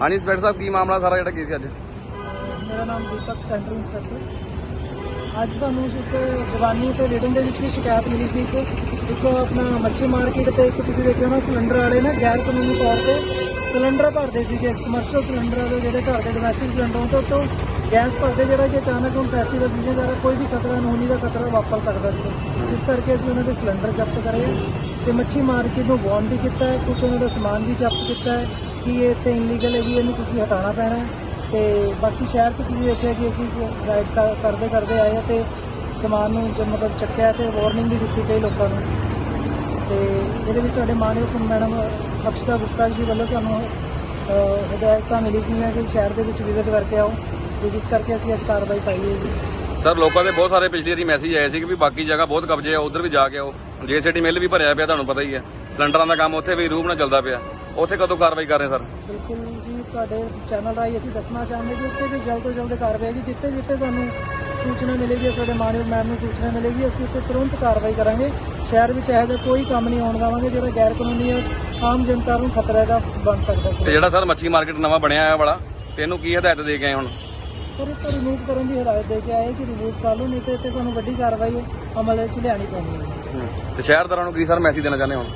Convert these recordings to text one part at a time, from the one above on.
ਹਾਂਜੀ ਇੰਸਪੈਕਟਰ ਸਾਹਿਬ, ਕੀ ਮਾਮਲਾ ਸਾਰਾ ਜਿਹੜਾ ਕੇਸ ਅੱਜ? ਮੇਰਾ ਨਾਮ ਦੀਪਕ ਸੈਂਟਰ ਇੰਸਪੈਕਟਰ ਅੱਜ ਤੁਹਾਨੂੰ ਇੱਕ ਜਵਾਨੀ ਤੇ ਰਿਟਨ ਦੇ ਵਿੱਚ ਵੀ ਸ਼ਿਕਾਇਤ ਮਿਲੀ ਸੀ ਕਿ ਇੱਕ ਆਪਣਾ ਮੱਛੀ ਮਾਰਕੀਟ ਤੇ ਇੱਕ ਤੁਸੀਂ ਦੇਖਿਓ ਨਾ ਸਿਲੰਡਰ ਵਾਲੇ ਨਾ ਗੈਰ ਕਾਨੂੰਨੀ ਤੌਰ ਤੇ ਸਿਲੰਡਰ ਭਰਦੇ ਸੀਗੇ ਕਮਰਸ਼ੀਅਲ ਸਿਲੰਡਰ ਦੇ ਜਿਹੜੇ ਘਰ ਦੇ ਡੋਮੈਸਟਿਕ ਸਿਲੰਡਰਾਂ ਤੋਂ ਤੋਂ ਗੈਸ ਭਰਦੇ, ਜਿਹੜਾ ਕਿ ਅਚਾਨਕ ਹੁਣ ਫੈਸਟੀਵਲ ਸੀਜ਼ਨ ਦਾ ਕੋਈ ਵੀ ਖਤਰਾ ਅਨਹੋਣੀ ਦਾ ਖਤਰਾ ਵਾਪਰ ਸਕਦਾ ਸੀ। ਇਸ ਕਰਕੇ ਅਸੀਂ ਉਹਨਾਂ ਦੇ ਸਿਲੰਡਰ ਜ਼ਬਤ ਕਰੇ ਹੈ ਤੇ ਮੱਛੀ ਮਾਰਕੀਟ ਨੂੰ ਵਾਰਨ ਵੀ ਕੀਤਾ ਹੈ ਕੁਝ ਉਹਨਾਂ ਦਾ ਸਮਾਨ ਵੀ ਜ਼ਬਤ ਕੀਤਾ ਹੈ। ਕਿ ਇਹ ਤੇ ਇਨਲੀਗਲ ਹੈ ਜੀ, ਇਹਨੂੰ ਤੁਸੀਂ ਹਟਾਉਣਾ ਪੈਣਾ ਹੈ। ਤੇ ਬਾਕੀ ਸ਼ਹਿਰ 'ਚ ਤੁਸੀਂ ਦੇਖਿਆ ਕਿ ਅਸੀਂ ਰਾਈਡ ਕਰਦੇ ਕਰਦੇ ਆਏ ਹਾਂ ਤੇ ਸਮਾਨ ਨੂੰ ਜੋ ਮਤਲਬ ਚੱਕਿਆ ਤੇ ਵਾਰਨਿੰਗ ਵੀ ਦਿੱਤੀ ਕਈ ਲੋਕਾਂ ਨੂੰ। ਤੇ ਇਹਦੇ ਵਿੱਚ ਸਾਡੇ ਮਾਨਯੋਗ ਮੈਡਮ ਅਕਸ਼ਤਾ ਗੁਪਤਾ ਜੀ ਵੱਲੋਂ ਸਾਨੂੰ ਹਦਾਇਤਾਂ ਮਿਲੀ ਸੀਗੀਆਂ ਕਿ ਸ਼ਹਿਰ ਦੇ ਵਿੱਚ ਵਿਜ਼ਿਟ ਕਰਕੇ ਆਓ, ਤੇ ਜਿਸ ਕਰਕੇ ਅਸੀਂ ਅੱਜ ਕਾਰਵਾਈ ਪਾਈ ਹੈ ਜੀ। ਸਰ, ਲੋਕਾਂ ਦੇ ਬਹੁਤ ਸਾਰੇ ਪਿਛਲੀ ਵਾਰੀ ਮੈਸੇਜ ਆਏ ਸੀ ਕਿ ਵੀ ਬਾਕੀ ਜਗ੍ਹਾ ਬਹੁਤ ਕਬਜ਼ੇ ਆ, ਉਧਰ ਵੀ ਜਾ ਕੇ ਆਓ। ਜੇਸੀਟੀ ਮਿਲ ਵੀ ਭਰਿਆ ਪਿਆ, ਤੁਹਾਨੂੰ ਪਤਾ ਹੀ ਹੈ। ਸਿਲੰਡਰਾਂ ਦਾ ਕੰਮ ਉੱਥੇ ਵੀ ਰੂਪ ਨਾਲ ਚੱਲਦਾ ਪਿਆ। ਉੱਥੇ ਕਦੋਂ ਕਾਰਵਾਈ ਕਰ ਰਹੇ ਸਰ? ਬਿਲਕੁਲ ਜੀ ਤੁਹਾਡੇ ਚੈਨਲ ਰਾਹੀਂ ਅਸੀਂ ਦੱਸਣਾ ਚਾਹੁੰਦੇ ਕਿ ਉੱਥੇ ਵੀ ਜਲਦ ਤੋਂ ਜਲਦ ਕਾਰਵਾਈ ਜੀ ਜਿੱਥੇ ਜਿੱਥੇ ਸਾਨੂੰ ਸੂਚਨਾ ਮਿਲੇਗੀ ਸਾਡੇ ਮਾਨਯੋਗ ਮੈਮ ਨੂੰ ਸੂਚਨਾ ਮਿਲੇਗੀ ਅਸੀਂ ਉੱਥੇ ਤੁਰੰਤ ਕਾਰਵਾਈ ਕਰਾਂਗੇ। ਸ਼ਹਿਰ ਵਿੱਚ ਇਹੋ ਜਿਹਾ ਕੋਈ ਕੰਮ ਨਹੀਂ ਹੋਣ ਦੇਵਾਂਗੇ ਜਿਹੜਾ ਗੈਰ ਕਾਨੂੰਨੀ ਹੈ ਆਮ ਜਨਤਾ ਨੂੰ ਖਤਰਾ ਦਾ ਬਣ ਸਕਦਾ ਤੇ ਜਿਹੜਾ ਸਰ ਮੱਛੀ ਮਾਰਕੀਟ ਨਵਾਂ ਬਣਿਆ ਆ ਵਾਲਾ ਤੇ ਇਹਨੂੰ ਕੀ ਹਦਾਇਤ ਦੇ ਗਏ ਹੁਣ? ਸਰ ਇਹ ਤਾਂ ਰਿਮੂਵ ਕਰਨ ਦੀ ਹਦਾਇਤ ਦੇ ਕੇ ਆਏ ਕਿ ਰਿਮੂਵ ਕਰ ਲਓ ਨਹੀਂ ਤੇ ਇੱਥੇ ਸਾਨੂੰ ਵੱਡੀ ਕਾਰਵਾਈ ਅਮਲ ਵਿੱਚ ਲਿਆਣੀ ਪੈਣੀ ਹੈ। ਤੇ ਸ਼ਹਿਰਦਾਰਾਂ ਨੂੰ ਕੀ ਸਰ ਮੈਸੇਜ ਦੇਣਾ ਚਾਹੁੰਦੇ ਹੁਣ?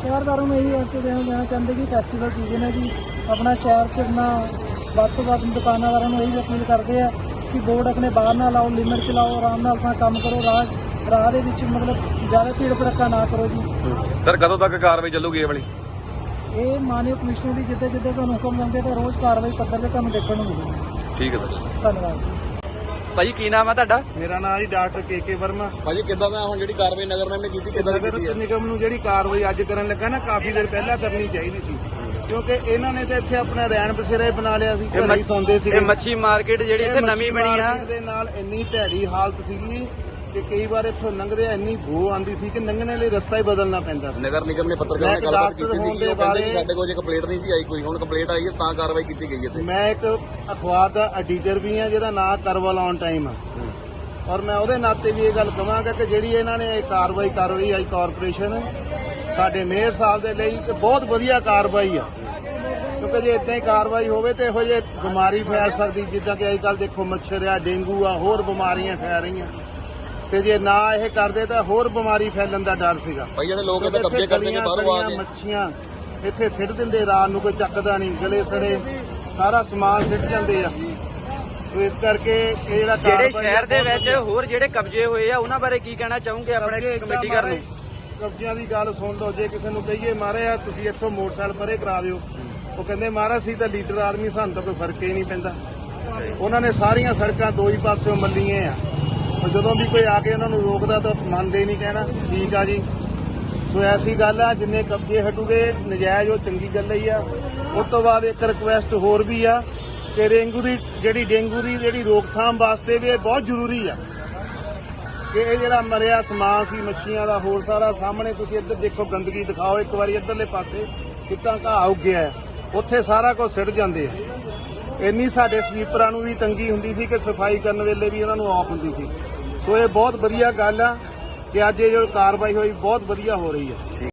ਸ਼ਹਿਰਦਾਰਾਂ ਨੂੰ ਇਹੀ ਦੇਣਾ ਦੇਣਾ ਚਾਹੁੰਦੇ ਕਿ ਫੈਸਟੀਵਲ ਸੀਜ਼ਨ ਹੈ ਜੀ। ਆਪਣਾ ਸ਼ਹਿਰ 'ਚ ਆਪਣਾ ਵੱਧ ਤੋਂ ਵੱਧ ਦੁਕਾਨਾਦਾਰਾਂ ਨੂੰ ਇਹੀ ਅਪੀਲ ਕਰਦੇ ਆ ਕਿ ਬੋਰਡ ਆਪਣੇ ਬਾਹਰ ਨਾ ਲਾਓ ਲਿਮਟ ਚ ਲਾਓ ਆਰਾਮ ਨਾਲ ਆਪਣਾ ਕੰਮ ਕਰੋ ਰਾਹ ਰਾਹ ਦੇ ਵਿੱਚ ਮਤਲਬ ਜ਼ਿਆਦਾ ਭੀੜ ਭੜੱਕਾ ਨਾ ਕਰੋ ਜੀ। ਸਰ ਕਦੋਂ ਤੱਕ ਕਾਰਵਾਈ ਚੱਲੂਗੀ ਇਹ ਵਾਲੀ? ਇਹ ਮਾਨਯੋਗ ਕਮਿਸ਼ਨਰ ਦੀ ਜਿੱਦਾਂ ਜਿੱਦਾਂ ਸਾਨੂੰ ਹੁਕਮ ਦਿੰਦੇ ਤਾਂ ਰੋਜ਼ ਕਾਰਵਾਈ ਪੱਧਰ ਤੇ ਤੁਹਾਨੂੰ ਦੇਖਣ ਨੂੰ ਮਿਲੇਗੀ। ਠੀਕ ਹੈ ਸਰ। ਧੰਨਵਾਦ ਜੀ। ਭਾਜੀ ਕੀ ਨਾਮ ਹੈ ਤੁਹਾਡਾ? ਮੇਰਾ ਨਾਮ ਜੀ ਡਾਕਟਰ ਕੇ ਕੇ ਵਰਮਾ। ਭਾਜੀ ਕਿੱਦਾਂ ਦਾ ਹੁਣ ਜਿਹੜੀ ਕਾਰਵਾਈ ਨਗਰ ਨਿਗਮ ਨੇ ਕੀਤੀ ਕਿੱਦਾਂ ਦੀ ਕੀਤੀ ਹੈ? ਨਿਗਮ ਨੂੰ ਜਿਹੜੀ ਕਾਰਵਾਈ ਅੱਜ ਕਰਨ ਲੱਗਾ ਨਾ ਕਾਫੀ ਦੇਰ ਪਹਿਲਾਂ ਕਰਨੀ ਚਾਹੀਦੀ ਸੀ। ਕਿਉਂਕਿ ਇਹਨਾਂ ਨੇ ਤਾਂ ਇੱਥੇ ਆਪਣਾ ਰੈਣ ਬਸੇਰਾ ਹੀ ਬਣਾ ਲਿਆ ਸੀ ਘਰੇ ਹੀ ਸੌਂਦੇ ਸੀ ਇਹ ਮੱਛੀ ਮਾਰਕੀਟ ਜਿਹੜੀ ਇੱਥੇ ਨਵੀਂ ਬਣੀ ਆ। ਦੇ ਨਾਲ ਇੰਨੀ ਭੈੜੀ ਹਾਲਤ ਸੀਗੀ ਕਿ ਕਈ ਵਾਰ ਇੱਥੋਂ ਲੰਘਦੇ ਆ ਇੰਨੀ ਬੋ ਆਂਦੀ ਸੀ ਕਿ ਲੰਘਣੇ ਲਈ ਰਸਤਾ ਹੀ ਬਦਲਣਾ ਪੈਂਦਾ ਸੀ। ਨਗਰ ਨਿਗਮ ਨੇ ਪੱਤਰਕਾਰਾਂ ਨਾਲ ਗੱਲਬਾਤ ਕੀਤੀ ਸੀ ਦੇ ਉਹ ਕਹਿੰਦੇ ਕਿ ਸਾਡੇ ਕੋਲ ਜੇ ਕੰਪਲੇਂਟ ਨਹੀਂ ਸੀ ਆਈ ਕੋਈ ਹੁਣ ਕੰਪਲੇਂਟ ਆਈ ਹੈ ਤਾਂ ਕਾਰਵਾਈ ਕੀਤੀ ਗਈ ਇੱਥੇ। ਮੈਂ ਇੱਕ ਅਖਬਾਰ ਦਾ ਐਡੀਟਰ ਵੀ ਆ ਜਿਹਦਾ ਨਾਮ ਕਰਵਲ ਔਨ ਟਾਈਮ ਆ। ਔਰ ਮੈਂ ਉਹਦੇ ਨਾਤੇ ਵੀ ਇਹ ਗੱਲ ਕਹਾਂਗਾ ਕਿ ਜਿਹੜੀ ਇਹਨਾਂ ਨੇ ਇਹ ਕਾਰਵਾਈ ਕਰ ਰਹੀ ਹੈ ਕਾਰਪੋਰੇਸ਼ਨ ਸਾਡੇ ਮੇਅਰ ਸਾਹਿਬ ਦੇ ਲਈ ਤੇ ਬਹੁਤ ਵਧੀਆ ਕਾਰਵਾਈ ਆ। ਕਿਉਂਕਿ ਜੇ ਇਦਾਂ ਹੀ ਕਾਰਵਾਈ ਹੋਵੇ ਤੇ ਇਹੋ ਜਿਹੇ ਬਿਮਾਰੀ ਫੈਲ ਸਕਦੀ ਜਿੱਦਾਂ ਕਿ ਅੱਜ ਕੱਲ ਦੇਖੋ ਮੱਛਰ ਆ ਡੇਂਗੂ ਆ ਹੋਰ ਬਿਮਾਰੀਆਂ ਫੈਲ ਰਹੀਆਂ। ਤੇ ਜੇ ਨਾ ਇਹ ਕਰਦੇ ਤਾਂ ਹੋਰ ਬਿਮਾਰੀ ਫੈਲਣ ਦਾ ਡਰ ਸੀਗਾ। ਭਾਈ ਜਿਹੜੇ ਲੋਕ ਇਹਦਾ ਕਬਜ਼ੇ ਕਰਦੇ ਨੇ ਬਾਹਰੋਂ ਆ ਕੇ। ਮੱਛੀਆਂ ਇੱਥੇ ਸਿੱਟ ਦਿੰਦੇ ਰਾਤ ਨੂੰ ਕੋਈ ਚੱਕਦਾ ਨਹੀਂ ਗਲੇ ਸੜੇ ਸਾਰਾ ਸਮਾਨ ਸਿੱਟ ਜਾਂਦੇ ਆ। ਤੋ ਇਸ ਕਰਕੇ ਇਹ ਜਿਹੜਾ ਜਿਹੜੇ ਸ਼ਹਿਰ ਦੇ ਵਿੱਚ ਹੋਰ ਜਿਹੜੇ ਕਬਜ਼ੇ ਹੋਏ ਆ ਉਹਨਾਂ ਬਾਰੇ ਕੀ ਕਹਿਣਾ ਚਾਹੋਗੇ ਆਪਣੇ ਕਮੇਟੀ ਘਰ ਨੂੰ? ਕਬਜ਼ਿਆਂ ਦੀ ਗੱਲ ਸੁਣ ਲਓ ਜੇ ਕਿਸੇ ਨੂੰ ਕਹੀਏ ਮਾਰੇ ਆ ਤੁਸੀਂ ਇੱਥੋਂ ਮੋਟਰਸਾਈਕਲ ਪਰੇ ਕਰਾ ਦਿਓ। ਉਹ ਕਹਿੰਦੇ ਮਹਾਰਾਜ ਸੀ ਤਾਂ ਲੀਡਰ ਆਦਮੀ ਸਾਨੂੰ ਤਾਂ ਕੋਈ ਫ਼ਰਕ ਹੀ ਨਹੀਂ ਪੈਂਦਾ। ਉਹਨਾਂ ਨੇ ਸਾਰੀਆਂ ਸੜਕਾਂ ਦੋ ਹੀ ਪਾਸਿਓਂ ਮੱਲੀਆਂ ਆ। ਜਦੋਂ ਵੀ ਕੋਈ ਆ ਕੇ ਉਹਨਾਂ ਨੂੰ ਰੋਕਦਾ ਤਾਂ ਮੰਨਦੇ ਹੀ ਨਹੀਂ ਕਹਿਣਾ, ਠੀਕ ਆ ਜੀ। ਸੋ ਐਸੀ ਗੱਲ ਆ, ਜਿੰਨੇ ਕਬਜ਼ੇ ਹਟੂਗੇ, ਨਜਾਇਜ਼ ਉਹ ਚੰਗੀ ਗੱਲ ਹੀ ਆ। ਉਸ ਤੋਂ ਬਾਅਦ ਇੱਕ ਰਿਕੁਐਸਟ ਹੋਰ ਵੀ ਆ ਕਿ ਡੇਂਗੂ ਦੀ, ਜਿਹੜੀ ਡੇਂਗੂ ਦੀ ਜਿਹੜੀ ਰੋਕਥਾਮ ਵਾਸਤੇ ਵੀ ਇਹ ਬਹੁਤ ਜ਼ਰੂਰੀ ਆ। ਕਿ ਇਹ ਜਿਹੜਾ ਮਰਿਆ ਸਮਾਨ ਸੀ, ਮੱਛੀਆਂ ਦਾ, ਹੋਰ ਸਾਰਾ ਸਾਹਮਣੇ ਤੁਸੀਂ ਇੱਧਰ ਦੇਖੋ, ਗੰਦਗੀ ਦਿਖਾਓ, ਇੱਕ ਵਾਰੀ ਇੱਧਰਲੇ ਪਾਸੇ ਕਿੱਦਾਂ ਘਾਹ ਉੱਗਿਆ ਉੱਥੇ ਸਾਰਾ ਕੁਝ ਸਿੱਟ ਜਾਂਦੇ ਆ। ਇੰਨੀ ਸਾਡੇ ਸਵੀਪਰਾਂ ਨੂੰ ਵੀ ਤੰਗੀ ਹੁੰਦੀ ਸੀ ਕਿ ਸਫ਼ਾਈ ਕਰਨ ਵੇਲੇ ਵੀ ਉਹਨਾਂ ਨੂੰ ਆਫ ਹੁੰਦੀ ਸੀ। ਸੋ ਇਹ ਬਹੁਤ ਵਧੀਆ ਗੱਲ ਆ ਕਿ ਅੱਜ ਇਹ ਜੋ ਕਾਰਵਾਈ ਹੋਈ, ਬਹੁਤ ਵਧੀਆ ਹੋ ਰਹੀ ਹੈ।